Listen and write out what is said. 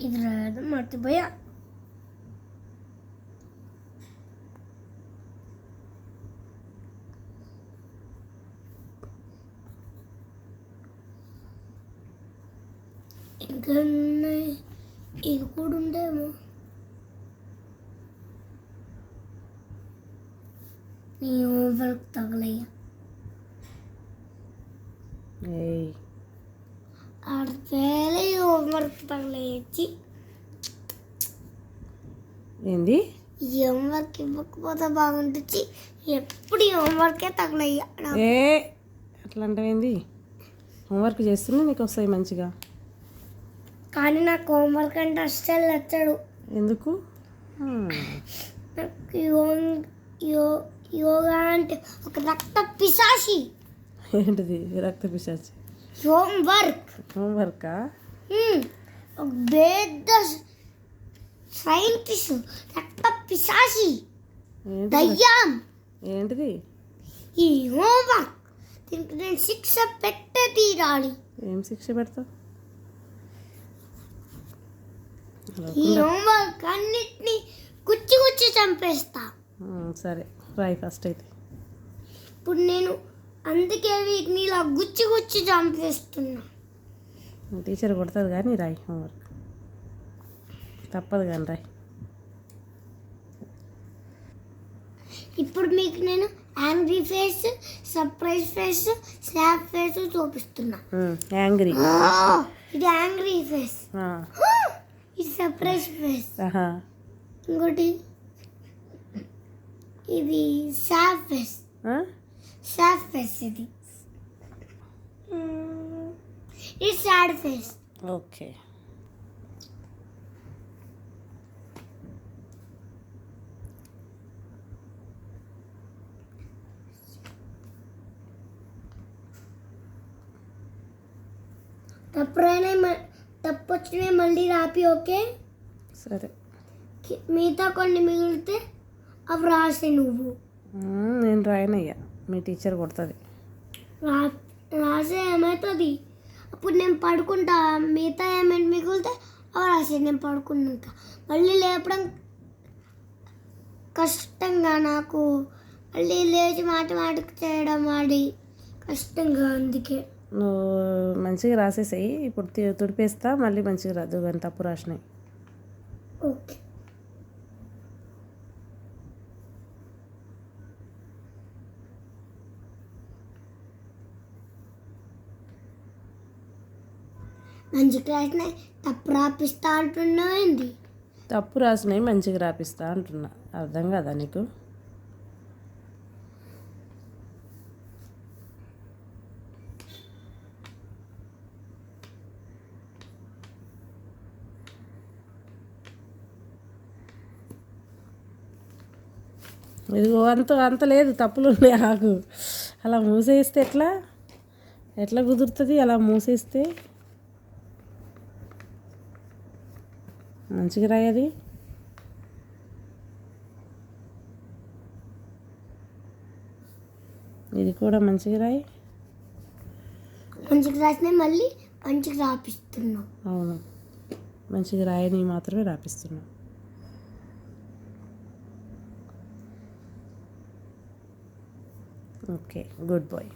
ఇది రాదు మర్చిపోయా ఇంకా ఉన్నాయి ఇది కూడా ఉండేమో నీ హోంవర్క్ తగలయ్యా ఏయ్ హోంవర్క్ తగలేయచ్చి ఏంది? హోంవర్క్ ఇవ్వకపోతే బాగుంటుంది ఎప్పుడు హోంవర్కే తగలయ్యా ఏ అట్లాంటివేంది? హోంవర్క్ చేస్తున్నా నీకు వస్తాయి మంచిగా. కానీ నాకు హోంవర్క్ అంటే అస్సలు నచ్చడు ఎందుకు. నాకు యోగా అంటే ఒక రక్త పిశాసి ఏంటిది? రక్త పిశాచి. హోంవర్క్. హోంవర్కా. ఒక పెద్ద సైంటిస్ట్ రక్త పిశాసి దయ్యం. ఏంటిది? ఈ హోంవర్క్. దీనికి నేను శిక్ష పెట్టే తీరాలి. ఏం శిక్ష పెడతావు? ఈ హోంవర్క్ అన్నిటినీ గుచ్చి గుచ్చి చంపేస్తా. సరే రాయి ఫస్ట్ అయితే. ఇప్పుడు నేను అందుకే వీటిని ఇలా గుచ్చి గుచ్చి చంపేస్తున్నా. టీచర్ కొడుతుంది కానీ రాయి హోంవర్క్ తప్పదు కానీ రాయి. ఇప్పుడు మీకు నేను angry face surprise face snap face చూపిస్తున్నా. యాంగ్రీ ఇది యాంగ్రీ ఫేస్ ఇది సర్ప్రైజ్ ఫేస్ ఇంకోటి ఇది సాఫ్ ఫేస్ సాఫ్ ఫేస్ ఇది. ఇది సాడ్ ఫేస్. ఓకే. తప్పుడైనా తప్పు వచ్చినాయి మళ్ళీ రాపి ఓకే? సరే. మిగతా కొన్ని మిగిలితే అవి రాసే నువ్వు. నేను రాయనయ్యా. మీ టీచర్ కొడుతుంది. రా రాసే ఏమవుతుంది అప్పుడు నేను పడుకుంటా. మిగతా ఏమైనా మిగిలితే అవి రాసే నేను పడుకున్నాక మళ్ళీ లేపడం కష్టంగా నాకు. మళ్ళీ లేచి మాటమాటికి చేయడం ఆడి కష్టంగా అందుకే. నువ్వు మంచిగా రాసేసాయి ఇప్పుడు తుడిపేస్తా మళ్ళీ మంచిగా రాదు కానీ తప్పు రాసినాయి ఓకే. మంచిగా రాసినాయి తప్పు రాపిస్తా అంటున్నావు తప్పు రాసినాయి మంచిగా రాపిస్తా అంటున్నా. అర్థం కదా నీకు? ఇదిగో అంత అంత లేదు తప్పులు ఉన్నాయి ఆకు అలా మూసేస్తే ఎట్లా? ఎట్లా కుదురుతుంది? అలా మూసేస్తే మంచిగా రాయది ఇది కూడా మంచిగా రాయి. మంచిగా రాసినాయి మళ్ళీ మంచిగా రాపిస్తున్నావు అవును. మంచిగా రాయని మాత్రమే రాపిస్తున్నా. Okay good bye.